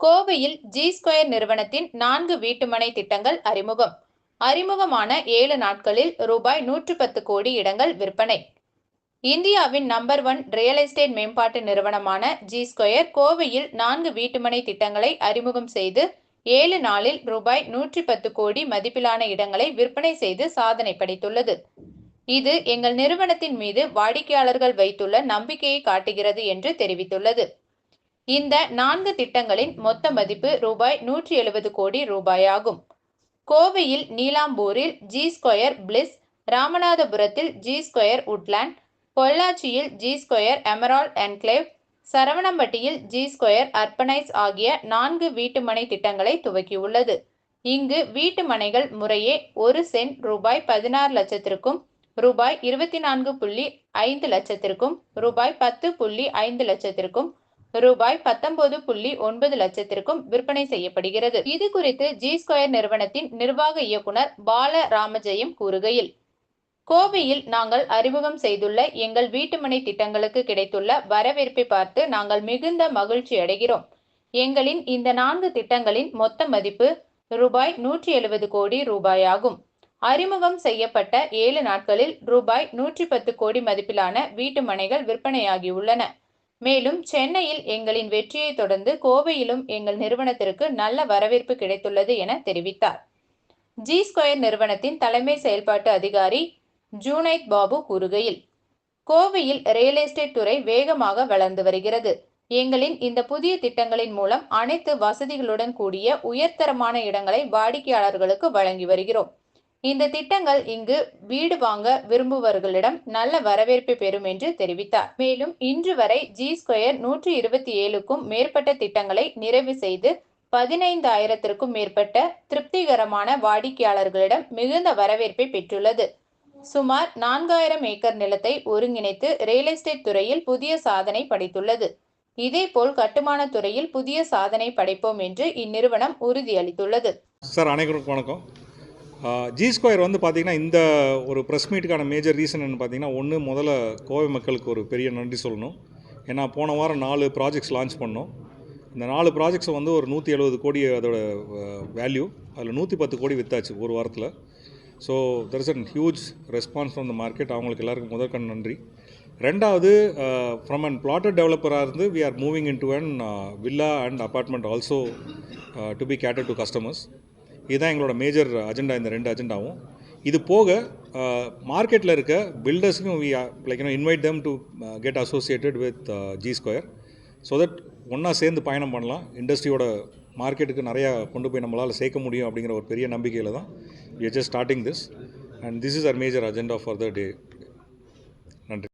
கோவையில் G square நிறுவனத்தின் நான்கு வீட்டுமனை திட்டங்கள் அறிமுகம். அறிமுகமான ஏழு நாட்களில் ரூபாய் நூற்று பத்து கோடி இடங்கள் விற்பனை. இந்தியாவின் நம்பர் ஒன் ரியல் எஸ்டேட் மேம்பாட்டு நிறுவனமான ஜி ஸ்கொயர் கோவையில் நான்கு வீட்டுமனை திட்டங்களை அறிமுகம் செய்து ஏழு நாளில் ரூபாய் நூற்றி பத்து கோடி மதிப்பிலான இடங்களை விற்பனை செய்து சாதனை படைத்துள்ளது. இது எங்கள் நிறுவனத்தின் மீது வாடிக்கையாளர்கள் வைத்துள்ள நம்பிக்கையை காட்டுகிறது என்று தெரிவித்துள்ளது. இந்த நான்கு திட்டங்களின் மொத்த மதிப்பு ரூபாய் நூற்றி எழுபது கோடி ரூபாயாகும். கோவையில் நீலாம்பூரில் ஜி ஸ்கொயர் பிளிஸ் ராமநாதபுரத்தில் ஜி ஸ்கொயர் உட்லேண்ட் பொள்ளாச்சியில் ஜி ஸ்கொயர் எமரால் என்க்ளேவ் சரவணம்பட்டியில் ஜி ஸ்கொயர் அர்பனைஸ் ஆகிய நான்கு வீட்டுமனை திட்டங்களை துவக்கியுள்ளது. இங்கு வீட்டு மனைகள் முறையே ஒரு சென்ட் ரூபாய் பதினாறு லட்சத்திற்கும் ரூபாய் இருபத்தி நான்கு புள்ளி ஐந்து லட்சத்திற்கும் ரூபாய் பத்து புள்ளி ஐந்து லட்சத்திற்கும் ரூபாய் பத்தொன்பது புள்ளி ஒன்பது லட்சத்திற்கும் விற்பனை செய்யப்படுகிறது. இது குறித்து ஜி ஸ்கொயர் நிறுவனத்தின் நிர்வாக இயக்குனர் பால ராமஜெயம் கூறுகையில் கோவையில் நாங்கள் அறிமுகம் செய்துள்ள எங்கள் வீட்டுமனை திட்டங்களுக்கு கிடைத்துள்ள வரவேற்பை பார்த்து நாங்கள் மிகுந்த மகிழ்ச்சி அடைகிறோம். எங்களின் இந்த நான்கு திட்டங்களின் மொத்த மதிப்பு ரூபாய் நூற்றி எழுபது கோடி ரூபாயாகும். அறிமுகம் செய்யப்பட்ட ஏழு நாட்களில் ரூபாய் நூற்றி பத்து கோடி மதிப்பிலான வீட்டு மனைகள் விற்பனையாகியுள்ளன. மேலும் சென்னையில் எங்களின் வெற்றியை தொடர்ந்து கோவையிலும் எங்கள் நிறுவனத்திற்கு நல்ல வரவேற்பு கிடைத்துள்ளது என தெரிவித்தார். ஜி ஸ்கொயர் நிறுவனத்தின் தலைமை செயல்பாட்டு அதிகாரி ஜூனைத் பாபு கூறுகையில் கோவையில் ரியல் எஸ்டேட் துறை வேகமாக வளர்ந்து வருகிறது. எங்களின் இந்த புதிய திட்டங்களின் மூலம் அனைத்து வசதிகளுடன் கூடிய உயர்தரமான இடங்களை வாடிக்கையாளர்களுக்கு வழங்கி வருகிறோம். இந்த திட்டங்கள் இங்கு வீடு வாங்க விரும்புபவர்களிடம் நல்ல வரவேற்பை பெறும் என்று தெரிவித்தார். மேலும் இன்று வரை ஜி ஸ்கொயர் நூற்றி இருபத்தி ஏழுக்கும் மேற்பட்ட திட்டங்களை நிறைவு செய்து பதினைந்தாயிரத்திற்கும் மேற்பட்ட திருப்திகரமான வாடிக்கையாளர்களிடம் மிகுந்த வரவேற்பை பெற்றுள்ளது. சுமார் நான்காயிரம் ஏக்கர் நிலத்தை ஒருங்கிணைத்து ரியல் எஸ்டேட் துறையில் புதிய சாதனை படைத்துள்ளது. இதேபோல் கட்டுமான துறையில் புதிய சாதனை படைப்போம் என்று இந்நிறுவனம் உறுதியளித்துள்ளது. சார் அனைவருக்கும் வணக்கம். ஜி ஸ்கொயர் வந்து பார்த்திங்கன்னா இந்த ஒரு ப்ரெஸ் மீட்டுக்கான மேஜர் ரீசன் என்ன பார்த்தீங்கன்னா ஒன்று முதல்ல கோவை மக்களுக்கு ஒரு பெரிய நன்றி சொல்லணும். ஏன்னா போன வாரம் நாலு ப்ராஜெக்ட்ஸ் லான்ச் பண்ணோம். இந்த நாலு ப்ராஜெக்ட்ஸை வந்து ஒரு நூற்றி எழுபது கோடி அதோட வேல்யூ அதில் நூற்றி பத்து கோடி வித்தாச்சு ஒரு வாரத்தில். So there is an huge response from the market அவங்களுக்கு எல்லாருக்கும் முதற்கண் நன்றி. ரெண்டாவது ஃப்ரம் அன் பிளாட்டட் டெவலப்பராக இருந்து we are moving in to an villa and apartment also to be cater to customers இதுதான் எங்களோட மேஜர் அஜெண்டா இந்த ரெண்டு அஜெண்டாவும் இது போக மார்க்கெட்டில் இருக்க பில்டர்ஸுக்கும் we like you know invite them to get associated with G square so that ஒன்றா சேர்ந்து பயணம் பண்ணலாம். இண்டஸ்ட்ரியோட மார்க்கெட்டுக்கு நிறையா கொண்டு போய் நம்மளால் சேர்க்க முடியும் அப்படிங்கிற ஒரு பெரிய நம்பிக்கையில் தான் we just starting this and this is our major agenda for the day நன்றி.